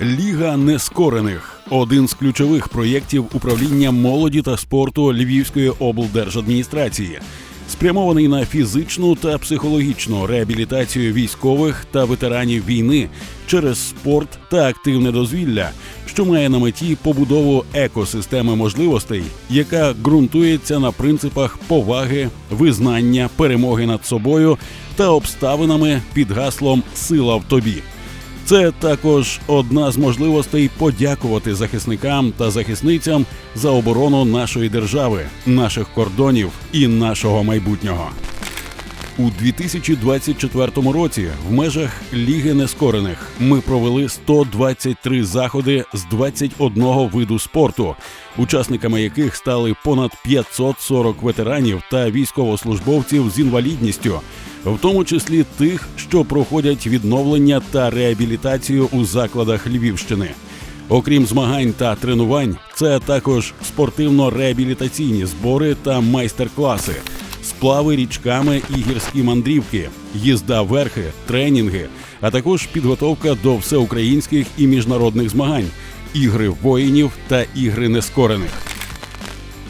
Ліга нескорених один з ключових проєктів управління молоді та спорту Львівської облдержадміністрації, спрямований на фізичну та психологічну реабілітацію військових та ветеранів війни через спорт та активне дозвілля, що має на меті побудову екосистеми можливостей, яка ґрунтується на принципах поваги, визнання, перемоги над собою та обставинами під гаслом Сила в тобі. Це також одна з можливостей подякувати захисникам та захисницям за оборону нашої держави, наших кордонів і нашого майбутнього. У 2024 році в межах Ліги Нескорених ми провели 123 заходи з 21 виду спорту, учасниками яких стали понад 540 ветеранів та військовослужбовців з інвалідністю, в тому числі тих, що проходять відновлення та реабілітацію у закладах Львівщини. Окрім змагань та тренувань, це також спортивно-реабілітаційні збори та майстер-класи, сплави річками і гірські мандрівки, їзда верхи, тренінги, а також підготовка до всеукраїнських і міжнародних змагань, ігри воїнів та ігри нескорених.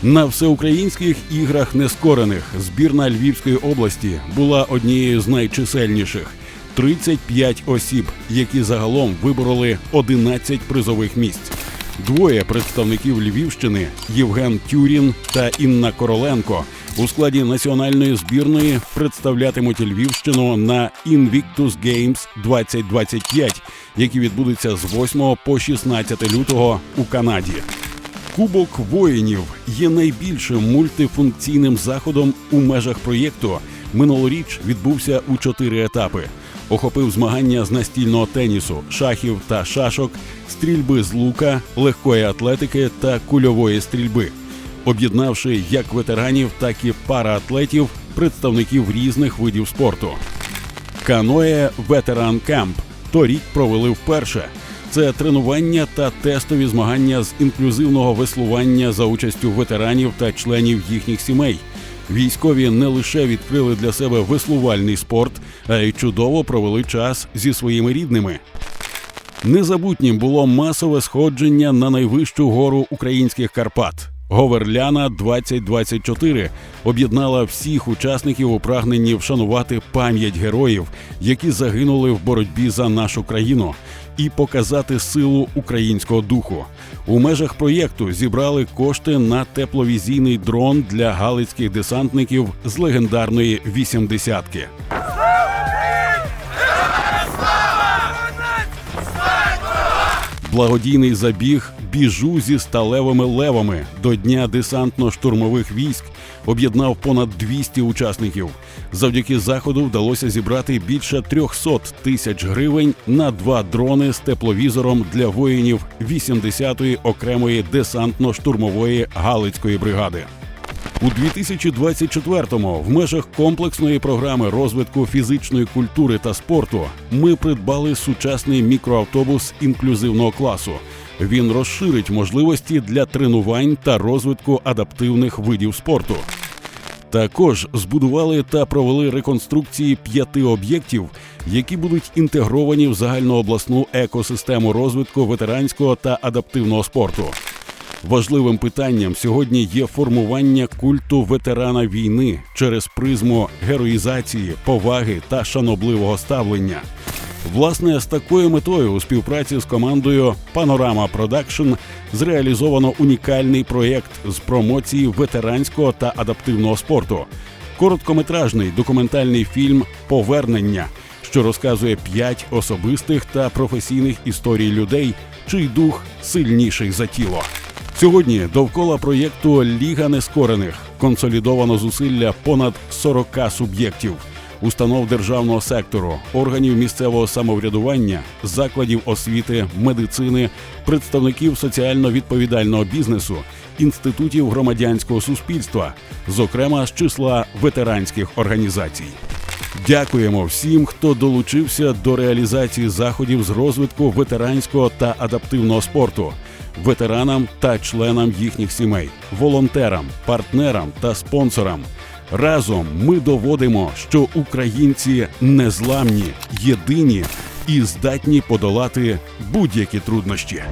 На всеукраїнських іграх нескорених збірна Львівської області була однією з найчисельніших 35 осіб, які загалом вибороли 11 призових місць. Двоє представників Львівщини Євген Тюрін та Інна Короленко у складі національної збірної представлятимуть Львівщину на Invictus Games 2025, які відбудуться з 8 по 16 лютого у Канаді. Кубок воїнів є найбільшим мультифункційним заходом у межах проєкту. Минулоріч відбувся у чотири етапи. Охопив змагання з настільного тенісу, шахів та шашок, стрільби з лука, легкої атлетики та кульової стрільби, об'єднавши як ветеранів, так і параатлетів, представників різних видів спорту. Каноє Ветеран Кемп торік провели вперше. Це тренування та тестові змагання з інклюзивного веслування за участю ветеранів та членів їхніх сімей. Військові не лише відкрили для себе веслувальний спорт, а й чудово провели час зі своїми рідними. Незабутнім було масове сходження на найвищу гору українських Карпат. Говерляна 2024 об'єднала всіх учасників у прагненні вшанувати пам'ять героїв, які загинули в боротьбі за нашу країну, і показати силу українського духу. У межах проєкту зібрали кошти на тепловізійний дрон для галицьких десантників з легендарної вісімдесятки. Благодійний забіг біжу зі сталевими левами до дня десантно-штурмових військ об'єднав понад 200 учасників. Завдяки заходу вдалося зібрати більше 300 тисяч гривень на два дрони з тепловізором для воїнів 80-ї окремої десантно-штурмової галицької бригади. У 2024-му в межах комплексної програми розвитку фізичної культури та спорту ми придбали сучасний мікроавтобус інклюзивного класу. Він розширить можливості для тренувань та розвитку адаптивних видів спорту. Також збудували та провели реконструкції п'яти об'єктів, які будуть інтегровані в загальнообласну екосистему розвитку ветеранського та адаптивного спорту. Важливим питанням сьогодні є формування культу ветерана війни через призму героїзації, поваги та шанобливого ставлення. Власне, з такою метою у співпраці з командою Панорама Продакшн зреалізовано унікальний проєкт з промоції ветеранського та адаптивного спорту. Короткометражний документальний фільм Повернення, що розказує п'ять особистих та професійних історій людей, чий дух сильніший за тіло. Сьогодні довкола проєкту Ліга нескорених консолідовано зусилля понад 40 суб'єктів, установ державного сектору, органів місцевого самоврядування, закладів освіти, медицини, представників соціально відповідального бізнесу, інститутів громадянського суспільства, зокрема з числа ветеранських організацій. Дякуємо всім, хто долучився до реалізації заходів з розвитку ветеранського та адаптивного спорту, ветеранам та членам їхніх сімей, волонтерам, партнерам та спонсорам. Разом ми доводимо, що українці незламні, єдині і здатні подолати будь-які труднощі.